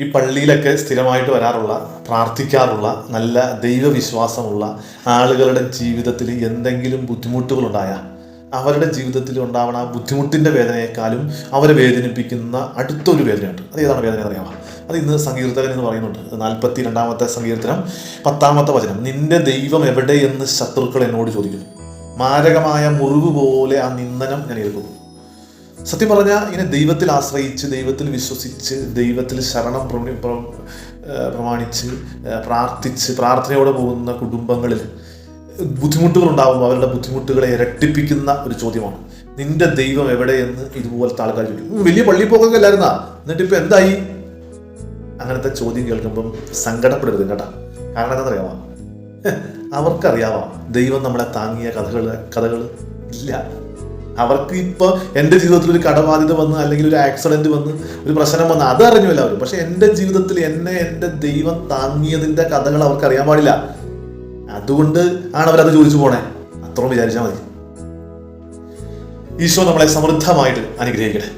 ഈ പള്ളിയിലൊക്കെ സ്ഥിരമായിട്ട് വരാറുള്ള പ്രാർത്ഥിക്കാറുള്ള നല്ല ദൈവവിശ്വാസമുള്ള ആളുകളുടെ ജീവിതത്തിൽ എന്തെങ്കിലും ബുദ്ധിമുട്ടുകളുണ്ടായ അവരുടെ ജീവിതത്തിൽ ഉണ്ടാവണ ആ ബുദ്ധിമുട്ടിന്റെ വേദനയെക്കാളും അവരെ വേദനിപ്പിക്കുന്ന അടുത്തൊരു വേദനയുണ്ട്. അത് ഏതാണ് വേദന അറിയാമോ അത് ഇന്ന് സങ്കീർത്തകൻ എന്ന് പറയുന്നുണ്ട്. നാൽപ്പത്തി രണ്ടാമത്തെ സങ്കീർത്തനം പത്താമത്തെ വചനം. നിന്റെ ദൈവം എവിടെയെന്ന് ശത്രുക്കൾ എന്നോട് ചോദിക്കുന്നു. മാരകമായ മുറിവ് പോലെ ആ നിന്ദനം ഞാൻ ഏൽക്കുന്നു. സത്യം പറഞ്ഞാൽ ഇങ്ങനെ ദൈവത്തിൽ ആശ്രയിച്ച് ദൈവത്തിൽ വിശ്വസിച്ച് ദൈവത്തിൽ ശരണം പ്രമി- പ്രമാണിച്ച് പ്രാർത്ഥിച്ച് പ്രാർത്ഥനയോടെ പോകുന്ന കുടുംബങ്ങളിൽ ബുദ്ധിമുട്ടുകൾ ഉണ്ടാകുമ്പോൾ അവരുടെ ബുദ്ധിമുട്ടുകളെ ഇരട്ടിപ്പിക്കുന്ന ഒരു ചോദ്യമാണ്. നിന്റെ ദൈവം എവിടെയെന്ന് ഇതുപോലത്തെ ആൾക്കാർ ചോദിക്കും. വലിയ പള്ളി പോകൊക്കെ അല്ലായിരുന്നാ? എന്നിട്ട് ഇപ്പം എന്തായി? അങ്ങനത്തെ ചോദ്യം കേൾക്കുമ്പം സങ്കടപ്പെടരുത് കേട്ടാ. കാരണം എന്താണെന്നറിയാമോ? അവർക്കറിയാവാം ദൈവം നമ്മളെ താങ്ങിയ കഥകൾ കഥകൾ ഇല്ല. അവർക്ക് ഇപ്പൊ എന്റെ ജീവിതത്തിൽ ഒരു കടബാധ്യത വന്ന് അല്ലെങ്കിൽ ഒരു ആക്സിഡന്റ് വന്ന് ഒരു പ്രശ്നം വന്ന് അത് അറിഞ്ഞു എല്ലാവരും. പക്ഷെ എന്റെ ജീവിതത്തിൽ എന്നെ എന്റെ ദൈവം താങ്ങിയതിന്റെ കഥകൾ അവർക്ക് അറിയാൻ പാടില്ല. അതുകൊണ്ട് ആണ് അവരത് ചോദിച്ചു പോണേ. അത്രയും വിചാരിച്ചാൽ മതി. ഈശോ നമ്മളെ സമൃദ്ധമായിട്ട് അനുഗ്രഹിക്കട്ടെ.